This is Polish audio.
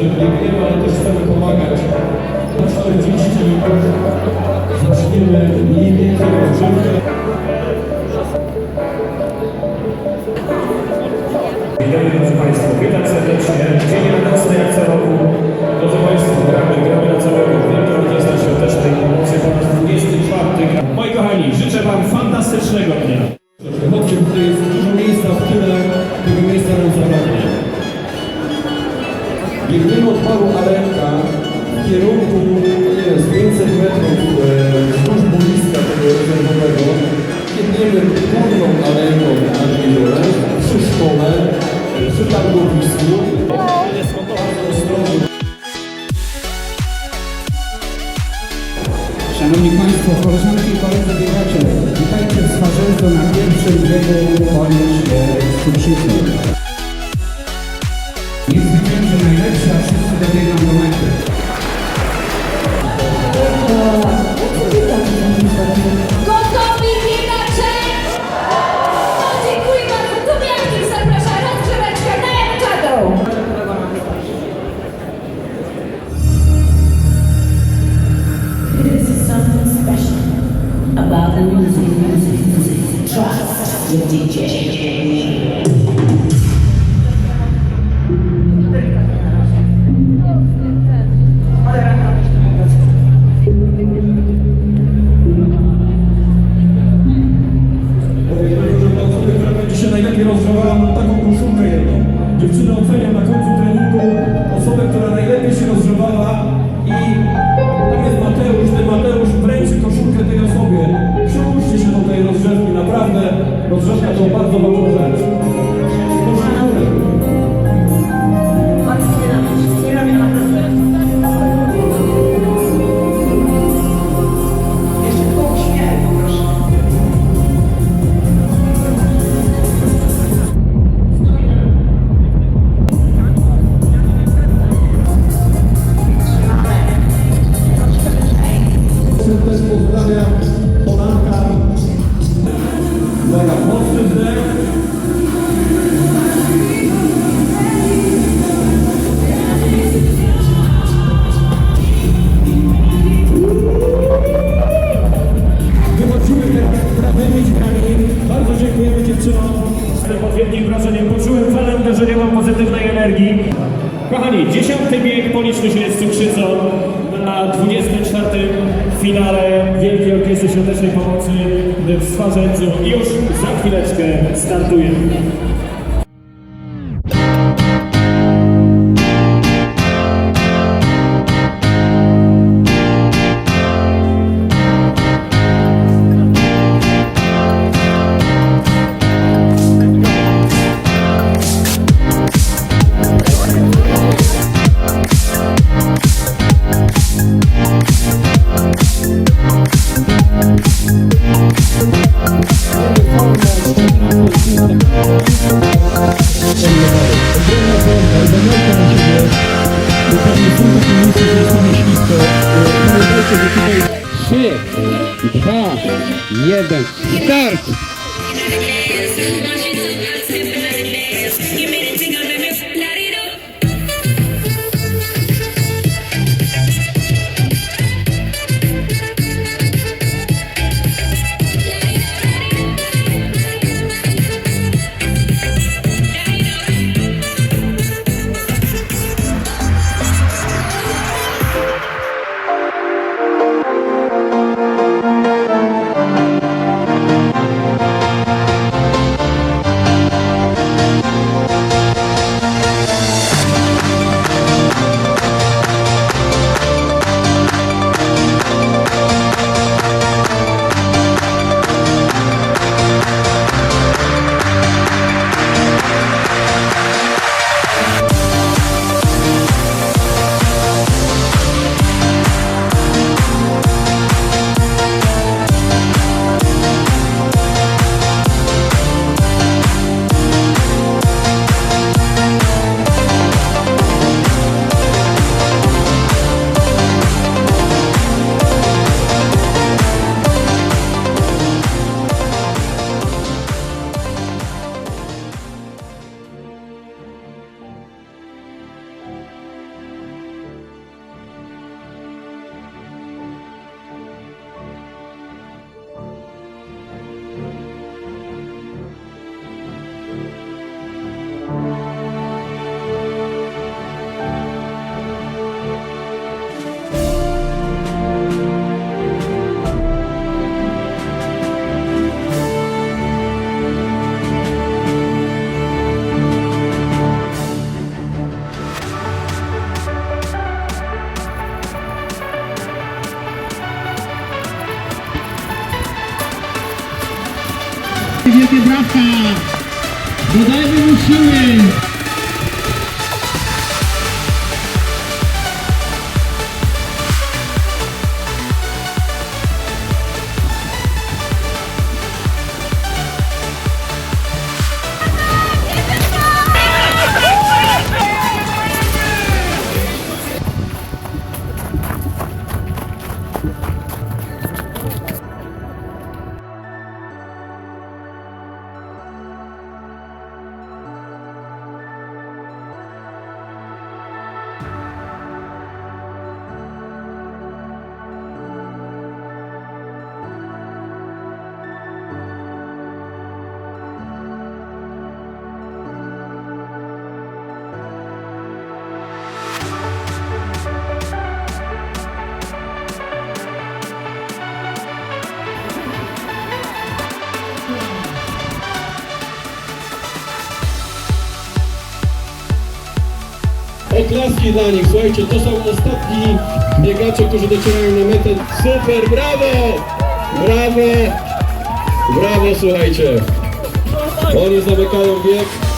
Biegniemy, ale też chcemy pomagać. Na 40 zaczniemy mniej więcej rozgrzewkę. Witamy drodzy Państwo, witam serdecznie. Dzień radosny jak co roku. Drodzy Państwo, gramy, gramy na całego Wielka Orkiestra Świątecznej Pomocy po raz 24. Moi kochani, życzę Wam fantastycznego dnia. Chodźcie, tutaj jest dużo miejsca w tyle, Biegniemy od paru Alenka w kierunku, nie wiem, z 500 metrów e, wzdłuż boiska tego rezerwowego. Biegniemy górną aleją nad jeziorem, przy szkole, przy targowisku. Szanowni Państwo, koleżanki i koledzy biegacze, witajcie w Swarzędzu na pierwszym biegu Polisz Cukrzycy. Nie with DJ. Rozgrzewka to bardzo ważna rzecz. Kochani, dziesiąty bieg policzmy się z cukrzycą na 24. finale Wielkiej Orkiestry Świątecznej Pomocy w Swarzędzu. Już za chwileczkę startujemy. Start! Wielkie brawka! Dodajmy mu siły! Oklaski dla nich, słuchajcie, to są ostatni biegacze, którzy docierają na metę. Super, brawo! Brawo! Brawo, słuchajcie. Oni zamykają bieg.